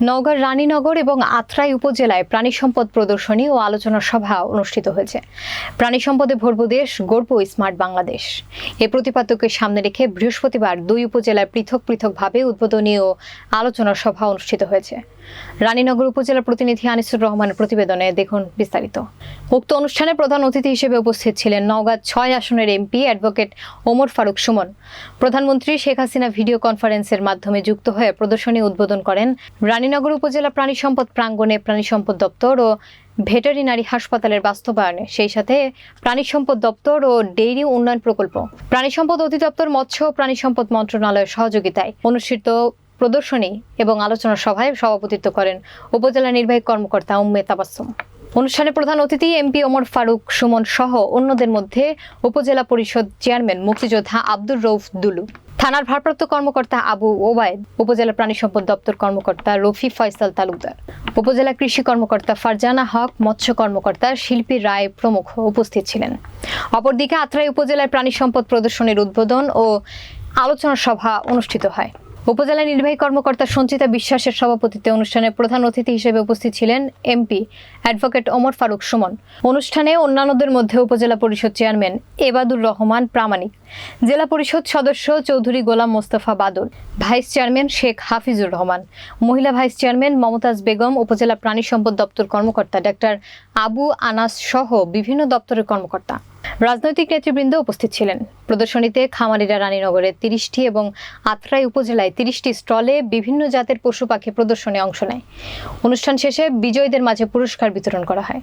নওগাঁর রানীনগর এবং আত্রাই উপজেলায় প্রাণী সম্পদ প্রদর্শনী ও আলোচনা সভা অনুষ্ঠিত হয়েছে। প্রাণী সম্পদে ভরব দেশ গর্ব স্মার্ট বাংলাদেশ। এ প্রতিপাদ্যকে সামনে রেখে বৃহস্পতিবার দুই উপজেলায় পৃথক পৃথকভাবে উদ্বোধনী ও আলোচনা সভা অনুষ্ঠিত হয়েছে। রানীনগর উপজেলার প্রতিনিধি আনিসুর রহমানের প্রতিবেদনে দেখুন বিস্তারিত। উক্ত অনুষ্ঠানে প্রধান অতিথি হিসেবে উপস্থিত ছিলেন নওগাঁ ছয় আসনের এমপি অ্যাডভোকেট ওমর ফারুক সুমন। প্রধানমন্ত্রী শেখ হাসিনা ভিডিও কনফারেন্সের মাধ্যমে যুক্ত হয়ে প্রদর্শনী উদ্বোধন করেন রানীনগর উপজেলা প্রাণী সম্পদ প্রাঙ্গণে প্রাণী সম্পদ দপ্তর ও ভেটেরিনারি হাসপাতালের বাস্তবায়নে, সেই সাথে প্রাণী সম্পদ দপ্তর ও ডেইরি উন্নয়ন প্রকল্প। প্রাণী সম্পদ অধিদপ্তর মৎস্য ও প্রাণী সম্পদ মন্ত্রণালয়ের সহযোগিতায় অনুষ্ঠিত প্রদর্শনী এবং আলোচনা সভায় সভাপতিত্ব করেন উপজেলা নির্বাহী কর্মকর্তা উম্মে তাবাসসুম। অনুষ্ঠানে প্রধান অতিথি এমপি ওমর ফারুক সুমন সহ অন্যদের মধ্যে উপজেলা পরিষদ চেয়ারম্যান, মুক্তিযোদ্ধা আব্দুর রৌফ দুলু। থানার ভারপ্রাপ্ত কর্মকর্তা আবু ওবায়দ, উপজেলা প্রাণী সম্পদ দপ্তর কর্মকর্তা রফি ফয়সাল তালুকদার, উপজেলা কৃষি কর্মকর্তা ফারজানা হক, মৎস্য কর্মকর্তা শিল্পী রায় প্রমুখ উপস্থিত ছিলেন। অপরদিকে আত্রাই উপজেলায় প্রাণী সম্পদ প্রদর্শনীর উদ্বোধন ও আলোচনা সভা অনুষ্ঠিত হয়। উপজেলা নির্বাহী কর্মকর্তা সঞ্চিতা বিশ্বাসের সভাপতিত্বে অনুষ্ঠানে প্রধান অতিথি হিসেবে উপস্থিত ছিলেন এমপি অ্যাডভোকেট ওমর ফারুক সুমন। অনুষ্ঠানে অন্যান্যদের মধ্যে উপজেলা পরিষদ চেয়ারম্যান এবাদুর রহমান প্রামাণিক, জেলা পরিষদ সদস্য চৌধুরী গোলাম মোস্তফা বাদল ভাইস চেয়ারম্যান শেখ হাফিজুর রহমান, মহিলা ভাইস চেয়ারম্যান মমতাজ বেগম, উপজেলা প্রাণী সম্পদ দপ্তর কর্মকর্তা ডাক্তার আবু আনাস সহ বিভিন্ন দপ্তরের কর্মকর্তা। রাজনৈতিক নেতৃবৃন্দ উপস্থিত ছিলেন। প্রদর্শনীতে খামারিরা রানীনগরের তিরিশটি এবং আত্রাই উপজেলায় তিরিশটি স্টলে বিভিন্ন জাতের পশু পাখি প্রদর্শনী অংশ নেয়। অনুষ্ঠান শেষে বিজয়ীদের মাঝে পুরস্কার বিতরণ করা হয়।